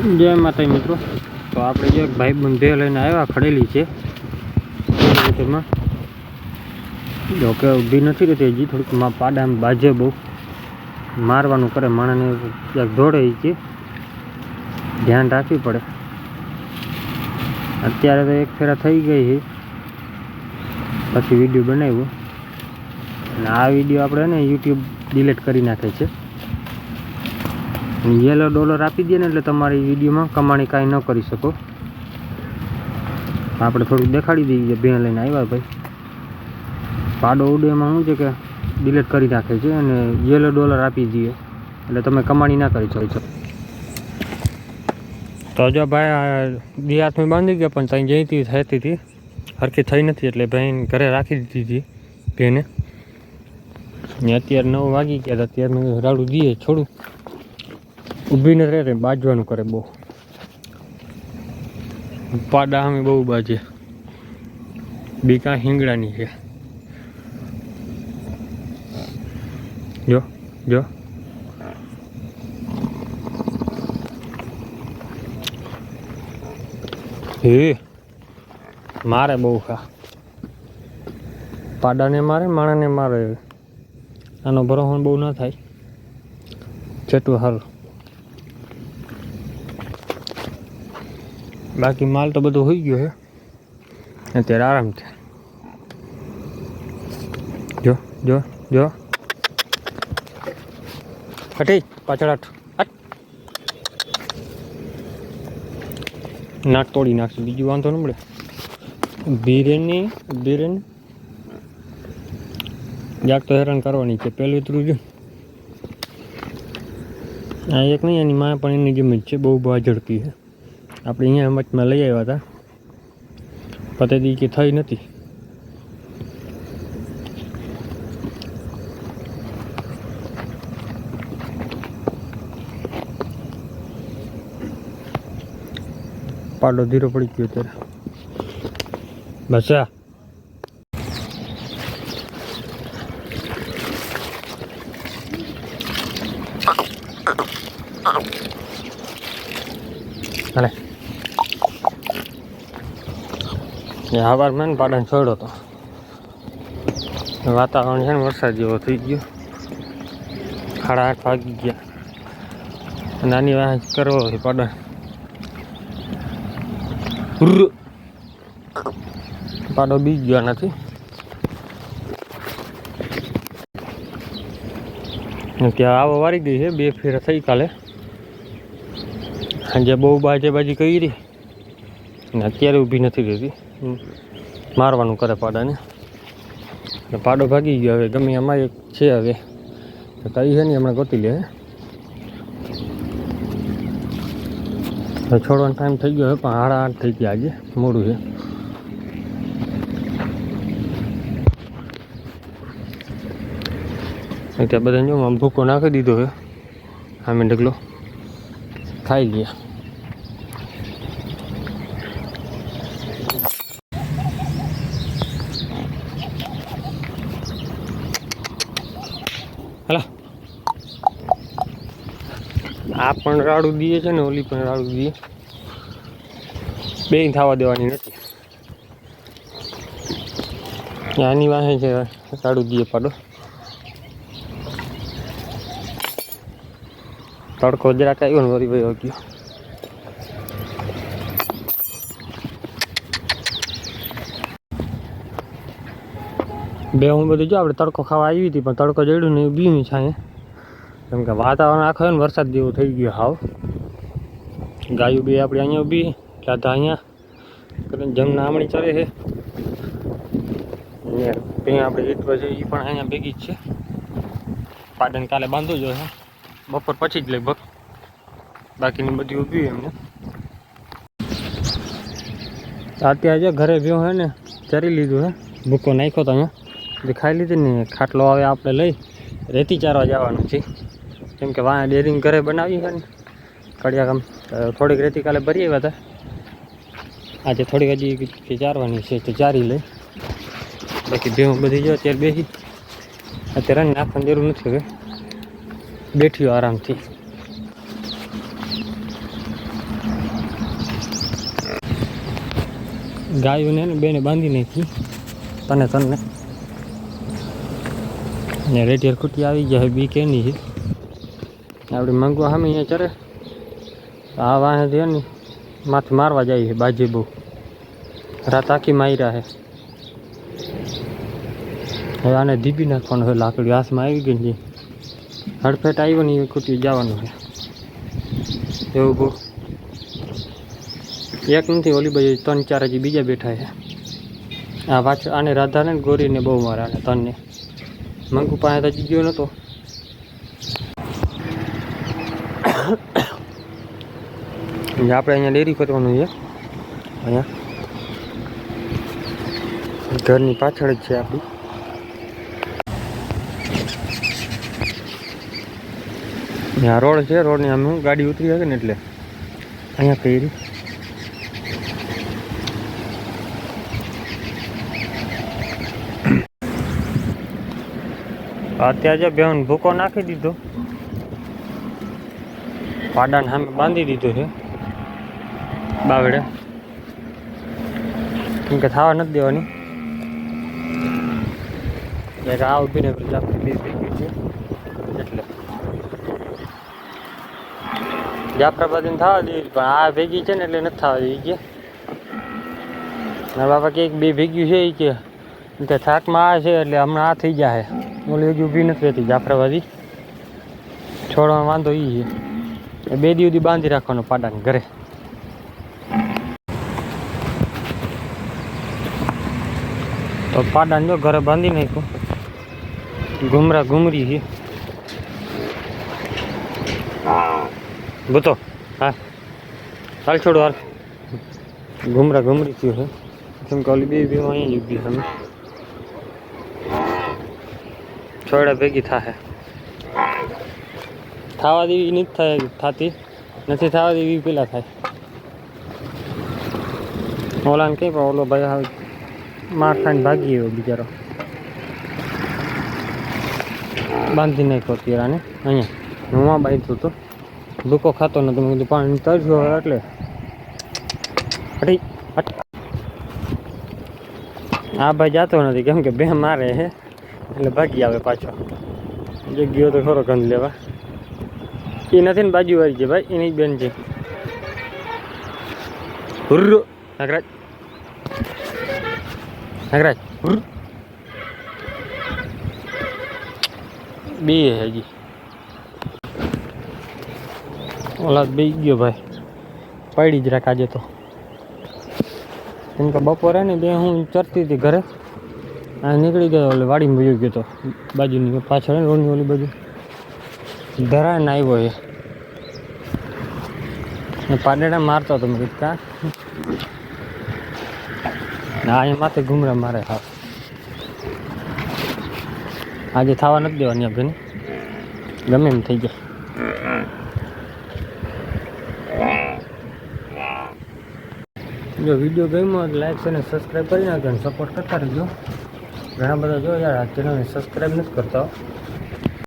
જય માતા મિત્રો. તો આપણે જે ભાઈ બંધે લઈને આવ્યા, ખડેલી છે. ખેતરમાં. જો ઊભી નથી રહેતી, હજી થોડીકમાં પાડામ બાજે બહુ મારવાનું કરે, માણસને ક્યાંક દોડે છે ધ્યાન રાખવી પડે. અત્યારે તો એક ફેરા થઈ ગઈ છે. પછી વીડિયો બનાવ્યો. અને આ વીડિયો આપણે ને યુટ્યુબ ડિલીટ કરી નાખે છે. યેલો ડોલર આપી દે ને એટલે તમારી વિડીયોમાં કમાણી કાંઈ ન કરી શકો. આપણે થોડુંક દેખાડી દઈએ ભેણ લઈને આવ્યા ભાઈ. પાડો ઉડે એમાં શું છે કે ડિલીટ કરી નાખે છે અને યેલો ડોલર આપી દઈએ. એટલે તમે કમાણી ના કરી શકો. તો જો ભાઈ બે હાથમાં બાંધી ગયા પણ ત્યાં જઈતી થતી હતી. હરખી થઈ નથી એટલે ભાઈ ઘરે રાખી દીધી હતી બેને ને અત્યારે નવ વાગી ગયા, તો અત્યારે મેં રાડું દઈએ છોડું. ઊભી ન રહે બાજવાનું કરે બહુ. પાડા અમે બહુ બાજે. બીકા હિંગડાની છે. જો જો. હે, મારે બહુ ખા પાડાને મારે, માણાને મારે. આનો ભરોસો બહુ ન થાય. જેટલું સારું. બાકી માલ તો બધો હોઈ ગયો છે અત્યારે આરામ છે. જો જો જો. હટી, પાછળ હટ. નાક તોડી નાખશું, બીજું વાંધો ન મળે. બિરેની બિરેન. જાક તો હેરાન કરવાની છે પેલું ઉતરું છે આ એક નહીં, એની માં પણ એની જેમ જ છે, બહુ બહુ ઝડપી છે આપણે અહીંયા મચમાં લઈ આવ્યા હતા. પતેદી કે થઈ નથી. પાડો ધીરો પડી ગયો ત્યારે બસ આ એ આવાર મેં પાડાને છોડ્યો તો. વાતાવરણ છે ને વરસાદ જેવો થઈ ગયો. સાડા આઠ વાગી ગયા. નાની વાહ કરવો છે પાડા પાડો બી ગયો નથી ને ત્યાં આવો વારી ગઈ છે, બે ફેરા થઈ કાલે. સાંજે બહુ બાજે બાજી કરી ને અત્યારે ઊભી નથી રહેતી. મારવાનું કરે પાડાને. એટલે પાડો ભાગી ગયો હવે, ગમે એક છે હવે. તો કઈ છે ને હમણાં ગોતી લે છોડવાનો ટાઈમ થઈ ગયો હવે પણ સાડા આઠ થઈ ગયા આજે, મોડું છે. ત્યાં બધાને જો ભૂકો નાખી દીધો છે આમે ઢગલો. ખાઈ ગયા આ પણ રાડું દીએ છે ને ઓલી પણ રાડું દીએ. બે થવા દેવાની નથી. આની વાહે છે રાડું દીએ પાડો. તડકો જરાક આવ્યો ને વળી ભાઈ ગયો બે હું બધું જો આપણે તડકો ખાવા આવી હતી, પણ તડકો જડ્યું ને બીની છાંયે. કેમ કે વાતાવરણ આખો ને વરસાદ જેવું થઈ ગયો હાવ. ગાયું બી આપણે અહીંયા ઊભી રાધા અહીંયા. જમના આમણી ચરે છે. ત્યાં આપણે ઈટવા છે એ પણ અહીંયા ભેગી જ છે. પાટણ કાલે બાંધો જો છે બપોર પછી જ લગભગ બાકીની બધી ઊભી એમને. અત્યારે જે ઘરે ભ્યો હે ને, ચરી લીધું હે. ભૂકો નાખ્યો તો અહીંયા. ખાઈ લીધી ને ખાટલો આવે આપણે લઈ. રેતી ચારવા જવાનું છે. કેમ કે વાં ડેરિંગ ઘરે બનાવી છે ને. કડિયા કામ થોડીક રેતી કાલે ભરી આવ્યા હતા. આજે થોડીક હજી ચારવાની છે, તો ચારી લઈ. બાકી ભેવું બધી જો અત્યારે બેસી અત્યારે નાખવાની જરૂર નથી હવે. બેઠ્યો આરામથી. ગાયોને બેને બાંધી નાખી. તને તને. ને રેટિયર ખૂટી આવી ગયા બી કેની છે. આપણે મંગવા સામે અહીંયા ચરે આ વાહે છે ને, માથે મારવા જાય છે બાજે બહુ. રાત આખી માર્યા છે. હવે આને ધીપી નાખવાનું છે લાકડી હાથમાં આવી ગઈ છે હડફેટ આવ્યો ને એ ખૂટી જવાનું છે. એવું બહુ. એક નથી, ઓલી બાજુ ત્રણ ચાર હજી બીજા બેઠા છે. આ પાછળ આને રાધાને ને ગોરીને બહુ મારે આને ત્રણને. મંગુ પાસે તો હજી ગયો નહોતો આપણે અહીંયા ડેરી કરવાનું છે. અહીંયા. ઘરની પાછળ જ છે આપણી. અહીંયા રોડ છે, રોડની આમ ગાડી ઉતરી શકે ને એટલે અહીંયા કરી. અત્યારે બેન ભૂકો નાખી દીધો. પાડાને સામે બાંધી દીધો છે. બાવડે કેમ કે થવા નથી દેવાની. આ ઊભી ને પેલી ભેગી છે. એટલે. જાફરાબાદી થવા દેવી પણ આ ભેગી છે ને એટલે નથી થવા દેવી કે. મારા બાપા કે બે ભેગ્યું છે એ કે. થાકમાં આ છે, એટલે હમણાં આ થઈ જાય ઓલી હજી ઊભી નથી રહેતી, જાફરાબાદી. છોડવામાં વાંધો એ છે. બે દી સુધી બાંધી રાખવાનો પાડાને ઘરે. તો જો ઘરે બાંધી નાખ્યું. ઘુમરા ઘુમરી છે. ગોતો હા. હાલ છોડો, હાલ. ઘુમરા ઘુમરી થયું છે. કેમ કે ઓલી બે બે અહીંયા જ ઊભી તમે છોડા ભેગી થાય થવા દેવી નથી થાય, થતી. નથી થવા દેવી, પેલા થાય. ઓલાને કંઈ પણ ઓલો ભાઈ હવે માર ખાઈને ભાગી ગયો બિચારો. બાંધી નાખ્યો તીરાને અહીંયા હું બાંધ્યો હતો ભૂકો ખાતો નતો. મેં કીધું પાણી તરજો એટલે. હટી આ ભાઈ જાતો નથી. કેમ કે બે મારે હે. એટલે ભાગી આવે પાછો. જે ગયો તો ખરો ગંધ લેવા. એ નથી ને બાજુ વાળી છે ભાઈ, એની જ બેન છે. હુર્રો. નાગરાજ નાગરાજ હુર બે હે હજી ઓલા બે ગયો ભાઈ પડી જ રાખ આજે તો કેમ કે બપોરે ને બે હું ચરતી હતી ઘરે આ નીકળી ગયો ઓલે વાડીમાં વયો ગયો તો બાજુની પાછળ ને રોડની ઓલી બાજુ ધરાને આવ્યો એ ને પાડેડા મારતો હતો મેં કીધું કા ના, અહીંયા માથે ઘુમરા મારે હા. આજે થવા નથી દેવાની આપણે ગમે એમ થઈ જાય. જો વીડિયો ગમ્યો તો લાઈક અને સબસ્ક્રાઈબ કરી નાખજો સપોર્ટ કરતા રહેજો. ઘણા બધા જો યાર આ ચેનલને સબસ્ક્રાઈબ નથી કરતા.